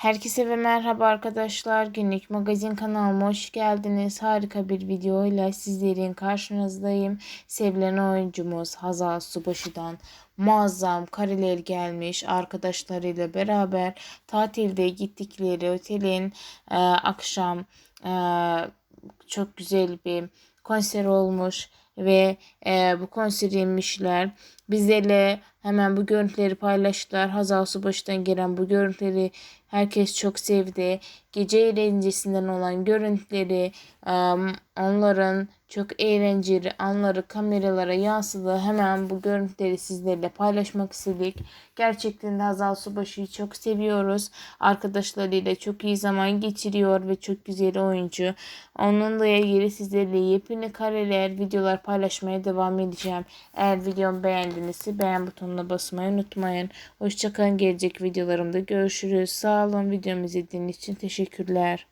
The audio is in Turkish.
Herkese ve merhaba arkadaşlar. Günlük magazin kanalıma hoş geldiniz. Harika bir videoyla sizlerin karşınızdayım. Sevilen oyuncumuz Hazal Subaşı'dan muazzam kareler gelmiş arkadaşlarıyla beraber tatilde gittikleri otelin e, akşam e, çok güzel bir konser olmuş ve e, bu konseri yemişler. Bizlerle hemen bu görüntüleri paylaştılar. Hazal Subaşı'dan gelen bu görüntüleri herkes çok sevdi. Gece eğlencesinden olan görüntüleri, e, onların çok eğlenceli anları kameralara yansıdı. Hemen bu görüntüleri sizlerle paylaşmak istedik. Gerçekten de Hazal Subaşı'yı çok seviyoruz. Arkadaşlarıyla çok iyi zaman geçiriyor ve çok güzel oyuncu. Onunla ilgili sizlerle yepyeni kareler, videolar paylaşmaya devam edeceğim. Eğer videomu beğendinizse beğen butonuna basmayı unutmayın. Hoşçakalın. Gelecek videolarımda görüşürüz. Sağ olun. Videomu izlediğiniz için teşekkürler.